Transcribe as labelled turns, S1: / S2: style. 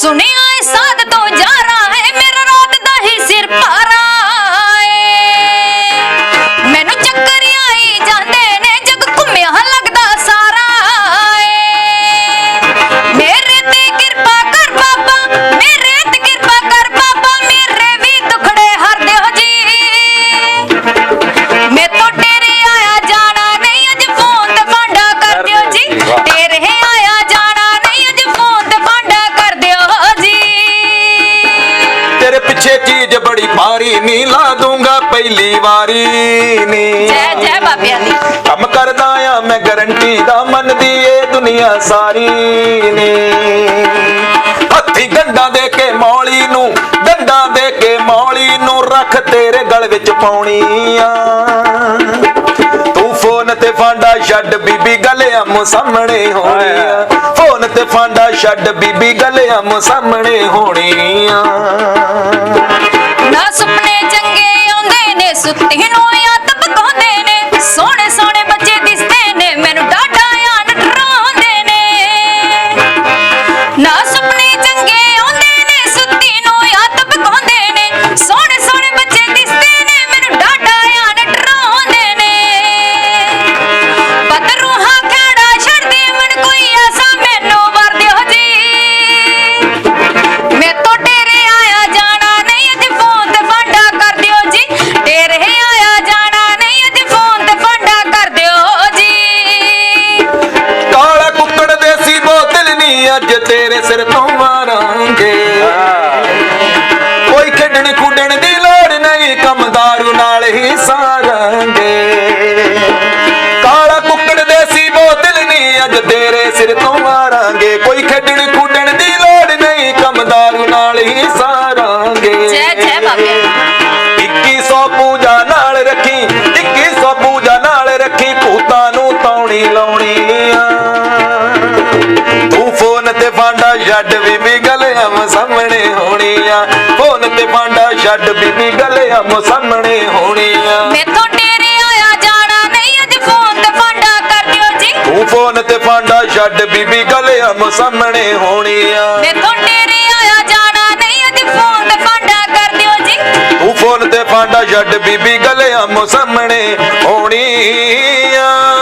S1: ਸੁਣਿਆ ਏ ਸਾਧ ਤੋਂ ਜਾਰਾ
S2: ਚੀਜ਼ ਬੜੀ ਭਾਰੀ ਨਹੀਂ ਲਾ ਦੂੰਗਾ ਪਹਿਲੀ ਵਾਰੀ ਨੀ।
S1: ਜੈ ਜੈ ਬਾਬਿਆਂ ਦੀ।
S2: ਕੰਮ ਕਰਦਾ ਆ ਮੈਂ ਗਰੰਟੀ ਦਾ ਮੰਨਦੀ ਏ ਦੁਨੀਆ ਸਾਰੀ ਨੇ। ਹੱਥੀ ਗੰਡਾ ਦੇ ਕੇ ਮੌਲੀ ਨੂੰ ਡੰਡਾ ਦੇ ਕੇ ਮੌਲੀ ਨੂੰ ਰੱਖ ਤੇਰੇ ਗਲ ਵਿੱਚ ਪਾਉਣੀ ਆ। ਤੂੰ ਫੋਨ ਤੇ ਫਾਂਡਾ ਛੱਡ ਬੀਬੀ ਗੱਲ ਆਮੋ ਸਾਹਮਣੇ ਹੋਣੀ ਆ। ਫੋਨ ਤੇ ਫਾਂਡਾ ਛੱਡ ਬੀਬੀ ਗੱਲ ਆਮੋ ਸਾਹਮਣੇ ਹੋਣੀ ਆ।
S1: Dejen ਅੱਜ ਤੇਰੇ
S2: ਸਿਰ ਤੋਂ ਮਾਰਾਂਗੇ। ਕੋਈ ਖੇਡਣ ਖੁੱਡਣ ਦੀ ਲੋੜ ਨਹੀਂ ਕਮਦਾਰੂ ਨਾਲ ਹੀ ਸਾਰਾਂਗੇ। ਕਾਲਾ ਕੁੱਕੜ ਦੇਸੀ ਬੋਤਲ ਨਹੀਂ ਅੱਜ ਤੇਰੇ ਸਿਰ ਤੋਂ ਮਾਰਾਂਗੇ। ਕੋਈ ਖੇਡਣ ਖੁੱਡਣ ਦੀ ਲੋੜ ਨਹੀਂ ਕਮਦਾਰੂ ਨਾਲ ਹੀ ਸਾਰਾਂਗੇ।
S1: ਜੈ ਜੈ ਬਾਬੇ।
S2: 2100 ਪੂਜਾ ਨਾਲ ਰੱਖੀ 2100 ਪੂਜਾ ਨਾਲ ਰੱਖੀ ਭੂਤਾਂ ਨੂੰ ਤੌਣੀ ਲਾਉਣੀ। ਛੱਡ ਬੀਬੀ ਗੱਲ ਹਮ ਸਾਹਮਣੇ ਹੋਣੀ ਆ। ਫੋਨ ਤੇ ਫਾਂਡਾ ਛੱਡ ਬੀਬੀ ਗੱਲ ਹਮ ਸਾਹਮਣੇ ਹੋਣੀ ਆ।
S1: ਮੈਂ ਤੋਂ ਤੇਰੇ ਆਇਆ ਜਾਣਾ ਨਹੀਂ ਅੱਜ ਫੋਨ ਤੇ ਫਾਂਡਾ ਕਰ ਦਿਓ ਜੀ।
S2: ਤੂੰ ਫੋਨ ਤੇ ਫਾਂਡਾ ਛੱਡ ਬੀਬੀ ਗੱਲ ਹਮ ਸਾਹਮਣੇ ਹੋਣੀ ਆ।
S1: ਮੈਂ ਤੋਂ ਤੇਰੇ ਆਇਆ ਜਾਣਾ ਨਹੀਂ ਅੱਜ ਫੋਨ ਤੇ ਫਾਂਡਾ ਕਰ ਦਿਓ ਜੀ।
S2: ਤੂੰ ਫੋਨ ਤੇ ਫਾਂਡਾ ਛੱਡ ਬੀਬੀ ਗੱਲ ਹਮ ਸਾਹਮਣੇ ਹੋਣੀ ਆ।